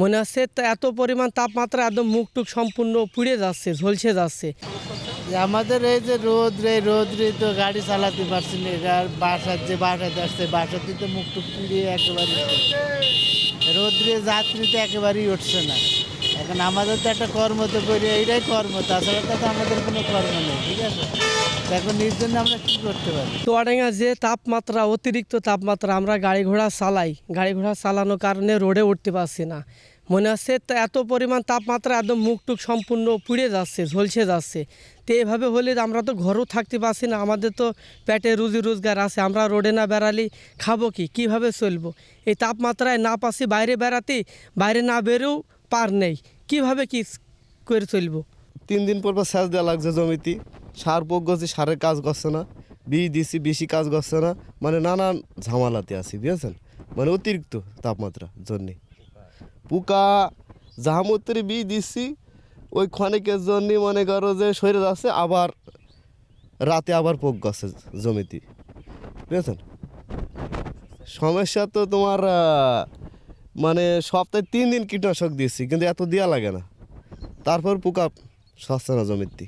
মনে হচ্ছে তো এত পরিমাণ তাপমাত্রা একদম মুখ টুক সম্পূর্ণ পুড়ে যাচ্ছে ঝলসে যাচ্ছে। যে আমাদের এই যে রোদ রে রোদ রে তো গাড়ি চালাতে পারছি না আর বাসার যে বাসাতে আসছে বাসাতে তো মুখ টুক পুড়িয়ে একেবারে রোদ রে যাত্রী তো একেবারেই উঠছে না। এখন আমাদের তো একটা কর্ম তো করি এইটাই কর্ম তাছাড়া তো আমাদের কোনো কর্ম নেই ঠিক আছে? এখন এর জন্য আমরা কী করতে পারি? চুয়াডাঙ্গা যে তাপমাত্রা, অতিরিক্ত তাপমাত্রা আমরা গাড়ি ঘোড়া চালাই, গাড়ি ঘোড়া চালানোর কারণে রোডে উঠতে পারছি না। মনে হচ্ছে এত পরিমাণ তাপমাত্রা একদম মুখ টুক সম্পূর্ণ পুড়ে যাচ্ছে, ঝলসে যাচ্ছে। তো এভাবে হলে আমরা তো ঘরেও থাকতে পারছি না, আমাদের তো পেটে রুজি রোজগার আছে, আমরা রোডে না বেড়ালে খাব কি? কীভাবে চলবো? এই তাপমাত্রায় না পাচ্ছি বাইরে বেড়াতে, বাইরে না বেরোও পার নেই। কীভাবে কি করে চলবো? তিন দিন পর পর সেচ দেওয়া লাগছে জমিতে। সার পোক গেছে, সারের কাজ করছে না। বীজ দিছি বেশি কাজ করছে না। মানে নানান ঝামেলাতে আছি, বুঝেছেন? মানে অতিরিক্ত তাপমাত্রা জন্যে। পোকা জাহামত্তরে বীজ দিচ্ছি ওই ক্ষণিকের জন্য মনে করো যে সরে যাচ্ছে, আবার রাতে আবার পোক গেছে জমিতে। বুঝেছেন? সমস্যা তো তোমার মানে সপ্তাহে তিন দিন কীটনাশক দিচ্ছি কিন্তু এত দেওয়া লাগে না। তারপর পোকা সস্তা না জমিতে।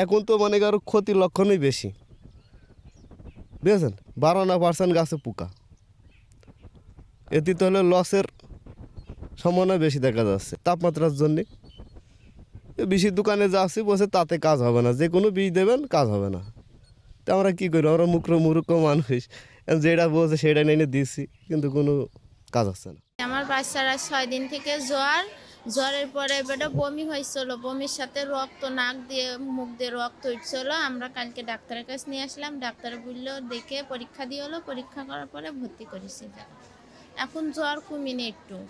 এখন তো মনে করো ক্ষতির লক্ষণই বেশি। বুঝেছেন? বারো পার্সেন্ট গাছে পোকা। এতে তো হলে লসের সম্ভাবনা বেশি দেখা যাচ্ছে তাপমাত্রার জন্যে। বেশি দোকানে যাচ্ছি বসে তাতে কাজ হবে না। যে কোনো বীজ দেবেন, কাজ হবে না। তো আমরা কী করি? আমরা মুখ্য মূর্খ মানুষ। যেটা বলছে সেটা নিয়ে দিচ্ছি কিন্তু কোনো কাজ হচ্ছে না। আমার বাচ্চারা ছয় দিন থেকে জ্বর জ্বরের পরে বেটা বমি হয়েছিল, বমির সাথে রক্ত, নাক দিয়ে, মুখ দিয়ে রক্ত উঠছিল। আমরা কালকে ডাক্তারের কাছে নিয়ে আসলাম, ডাক্তার বলল, দেখে পরীক্ষা দিয়ে হলো পরীক্ষা করার পরে ভর্তি করেছি এখন জ্বর কমিনি একটু।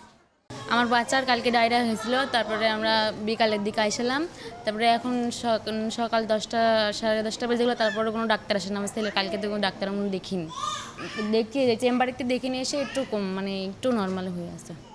আমার বাচ্চার কালকে ডায়রিয়া হয়েছিল, তারপরে আমরা বিকালের দিকে আইসালাম তারপরে এখন সক- সকাল দশটা, সাড়ে দশটা বেজে গেলো, তারপরে কোনো ডাক্তার আসে না আমার ছেলে কালকে তো কোনো ডাক্তার আমরা দেখিনি। দেখি, চেম্বারেতে দেখে নিয়ে এসে একটু কম মানে একটু নর্মাল হয়ে আছে।